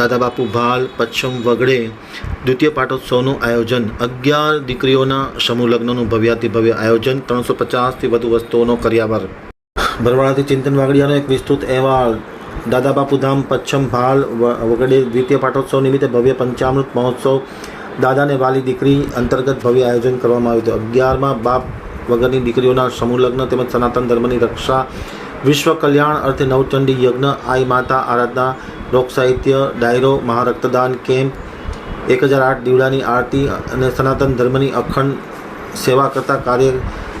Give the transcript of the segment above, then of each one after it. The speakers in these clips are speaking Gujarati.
દાદાબાપુ ભાલ, પચ્છમ વગડે દ્વિતીય પાટોત્સવનું આયોજન. અગિયાર દીકરીઓના સમૂહ લગ્નનું ભવ્યાતિ ભવ્ય આયોજન, ત્રણસો પચાસથી વધુ વસ્તુઓનો કર્યાવર. બરવાળાથી ચિંતન વાગડિયાનો એક વિસ્તૃત અહેવાલ. દાદાબાપુ ધામ, પચ્છમ ભાલ વગડે દ્વિતીય પાટોત્સવ નિમિત્તે ભવ્ય પંચામૃત મહોત્સવ. દાદાને વાલી દીકરી અંતર્ગત ભવ્ય આયોજન કરવામાં આવ્યું હતું. અગિયારમાં બાપ વગરની દીકરીઓના સમૂહ તેમજ સનાતન ધર્મની રક્ષા વિશ્વ કલ્યાણ અર્થે નવચંડી યજ્ઞ, આઈ માતા આરાધના, લોક સાહિત્ય, ડાયરો, મહારક્તદાન કેમ્પ, એક હજાર આઠ દીવડાની આરતી અને સનાતન ધર્મની અખંડ સેવા કરતા કાર્ય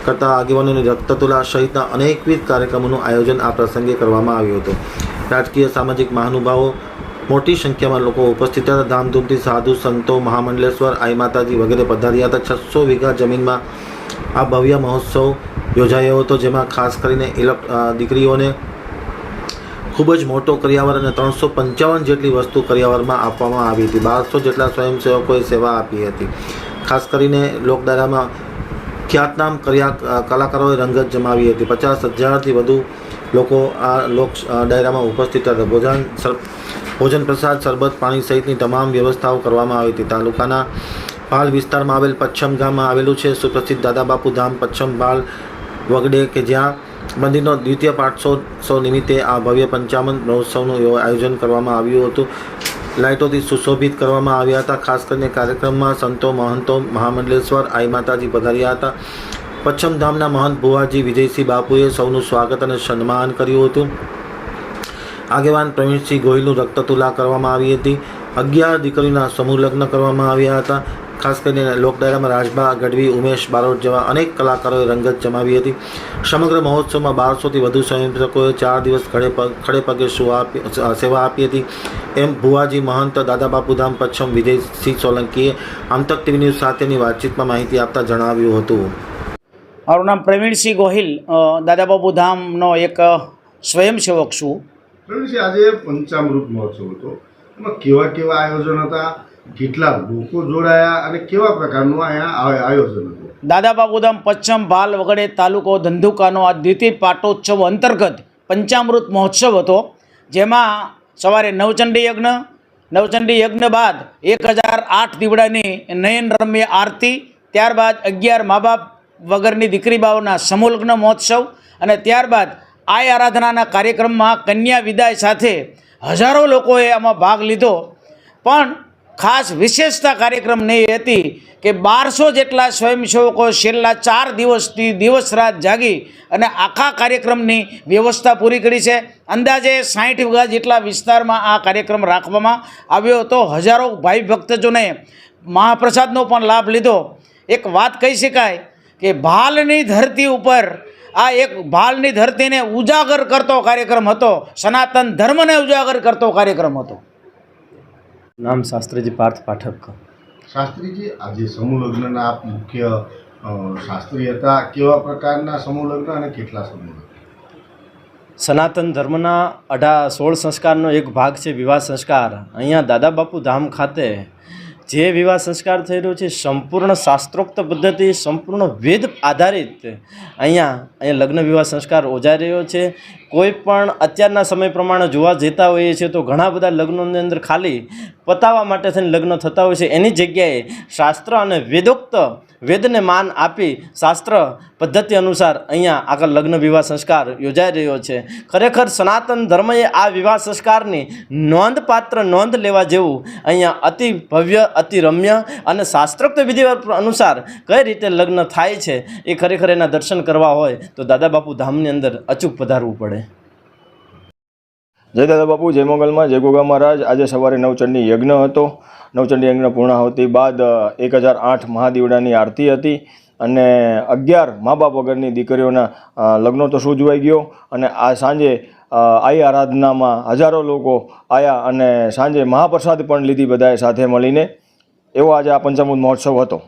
કરતા આગેવાનોની રક્તતુલા સહિતના અનેકવિધ કાર્યક્રમોનું આયોજન આ પ્રસંગે કરવામાં આવ્યું હતું. રાજકીય, સામાજિક મહાનુભાવો મોટી સંખ્યામાં લોકો ઉપસ્થિત હતા. ધામધૂમથી સાધુ, સંતો, મહામંડલેશ્વર, આઈ માતાજી વગેરે પધાર્યા હતા. છસો વીઘા જમીનમાં આ ભવ્ય મહોત્સવ યોજાયો હતો, જેમાં ખાસ કરીને ઇલેક્ટ દીકરીઓને ખૂબ જ મોટો કરિયાવર અને ત્રણસો પંચાવન જેટલી વસ્તુ કરિયાવરમાં આપવામાં આવી હતી. બારસો જેટલા સ્વયંસેવકોએ સેવા આપી હતી. ખાસ કરીને લોકડાયરામાં ખ્યાતનામ કર્યા કલાકારોએ રંગત જમાવી હતી. પચાસ હજારથી વધુ લોકો આ લોક ડાયરામાં ઉપસ્થિત હતા. ભોજન સર, ભોજન પ્રસાદ, શરબત પાણી સહિતની તમામ વ્યવસ્થાઓ કરવામાં આવી હતી. તાલુકાના પાલ વિસ્તારમાં આવેલ પચ્છમ ગામમાં આવેલું છે. સુપ્રસિદ્ધ દાદાબાપુ ધામ પચ્છમ પાલ વગડે કે જ્યાં મંદિરનો દ્વિતીય પાઠોત્સવ નિમિત્તે આ ભવ્ય પંચામન મહોત્સવનું આયોજન કરવામાં આવ્યું હતું. લાઇટોથી સુશોભિત કરવામાં આવ્યા હતા. ખાસ કરીને કાર્યક્રમમાં સંતો, મહંતો, મહામંડલેશ્વર, આઈ માતાજી પધાર્યા હતા. પચ્છમ મહંત ભુવાજી વિજયસિંહ બાપુએ સૌનું સ્વાગત અને સન્માન કર્યું હતું. આગેવાન પ્રવીણસિંહ ગોહિલનું રક્તતુલા કરવામાં આવી હતી. અગિયાર દીકરીના સમૂહ લગ્ન કરવામાં આવ્યા હતા. ખાસ કરીને લોકડાયરામાં રાજભા ગઢવી ઉમેશ બારોટ જેવા અનેક કલાકારોએ રંગત જમાવી હતી. સમગ્ર મહોત્સવમાં બારસોથી વધુ સ્વયંસેવકોએ ચાર દિવસ ખડે પગ ખડે પગે સુવા આપી હતી. એમ ભુવાજી મહંત દાદાબાપુ ધામ પચ્છમ વિજયસિંહ સોલંકીએ આમતક ટીવી ન્યૂઝ સાથેની વાતચીતમાં માહિતી આપતા જણાવ્યું હતું. મારું નામ પ્રવીણસિંહ ગોહિલ દાદા દાદાબાપુ ધામનો એક સ્વયંસેવક છું. પ્રવીણસિંહ આજે પંચામૃત મહોત્સવ હતો. એમાં કેવા કેવા આયોજન હતા? કેટલા લોકો જોડાયા અને કેવા પ્રકારનું અહીંયા આયોજન હતું? દાદાબાપુ ધામ પશ્ચિમ ભાલ વગડે તાલુકો ધંધુકાનો આ દ્વિતીય પાટોત્સવ અંતર્ગત પંચામૃત મહોત્સવ હતો, જેમાં સવારે નવચંડી યજ્ઞ નવચંડી યજ્ઞ બાદ એક હજાર આઠ દીવડાની નયન રમ્ય આરતી, ત્યારબાદ અગિયાર મા બાપ વગરની દીકરી બાઓના સમૂલગ્ન મહોત્સવ અને ત્યારબાદ આય આરાધનાના કાર્યક્રમમાં કન્યા વિદાય સાથે હજારો લોકોએ આમાં ભાગ લીધો. પણ ખાસ વિશેષતા કાર્યક્રમની એ હતી કે બારસો જેટલા સ્વયંસેવકો છેલ્લા ચાર દિવસથી દિવસ રાત જાગી અને આખા કાર્યક્રમની વ્યવસ્થા પૂરી કરી છે. અંદાજે સાઠ વીઘા જેટલા વિસ્તારમાં આ કાર્યક્રમ રાખવામાં આવ્યો હતો. હજારો ભાઈ ભક્તજોને મહાપ્રસાદનો પણ લાભ લીધો. એક વાત કહી શકાય કે ભાલની ધરતી ઉપર આ એક ભાલની ધરતીને ઉજાગર કરતો કાર્યક્રમ હતો. સનાતન ધર્મને ઉજાગર કરતો કાર્યક્રમ હતો. નામ શાસ્ત્રીજી પાર્થ પાઠક. શાસ્ત્રીજી આજે સમૂહ લગ્નના આપ મુખ્ય શાસ્ત્રી હતા. કેવા પ્રકારના સમૂહ લગ્ન અને કેટલા સમૂહ લગ્ન સનાતન ધર્મના અઢા સોળ સંસ્કારનો એક ભાગ છે વિવાહ સંસ્કાર. અહીંયા દાદા બાપુ ધામ ખાતે જે વિવાહ સંસ્કાર થઈ રહ્યો છે, સંપૂર્ણ શાસ્ત્રોક્ત પદ્ધતિ, સંપૂર્ણ વેદ આધારિત અહીંયા અહીંયા લગ્ન વિવાહ સંસ્કાર ઓજાઈ રહ્યો છે. કોઈ પણ અત્યારના સમય પ્રમાણે જોવા જતા હોઈએ છીએ તો ઘણા બધા લગ્નોની અંદર ખાલી પતાવવા માટે થઈને લગ્ન થતા હોય છે. એની જગ્યાએ શાસ્ત્ર અને વેદોક્ત વેદને માન આપી શાસ્ત્ર પદ્ધતિ અનુસાર અહીંયા આગળ લગ્ન વિવાહ સંસ્કાર યોજાઈ રહ્યો છે. ખરેખર સનાતન ધર્મએ આ વિવાહ સંસ્કારની નોંધપાત્ર નોંધ લેવા જેવું અહીંયા અતિ ભવ્ય, અતિ રમ્ય અને શાસ્ત્રોક્ત વિધિ અનુસાર કઈ રીતે લગ્ન થાય છે એ ખરેખર એના દર્શન કરવા હોય તો દાદા બાપુ ધામની અંદર અચૂક પધારવું પડે. જય દાદા બાપુ, જય મંગલમાં, જય ગોગા મહારાજ. આજે સવારે નવચંડી યજ્ઞ હતો. નવચંડી યજ્ઞ પૂર્ણાહુતિ બાદ એક હજાર આઠ મહાદીવડાની આરતી હતી અને અગિયાર મા બાપ વગરની દીકરીઓના લગ્નો તો સૂજવાઈ ગયો અને આ સાંજે આઈ આરાધનામાં હજારો લોકો આવ્યા અને સાંજે મહાપ્રસાદ પણ લીધી બધાએ સાથે મળીને. એવો આજે આ પંચામૃત મહોત્સવ હતો.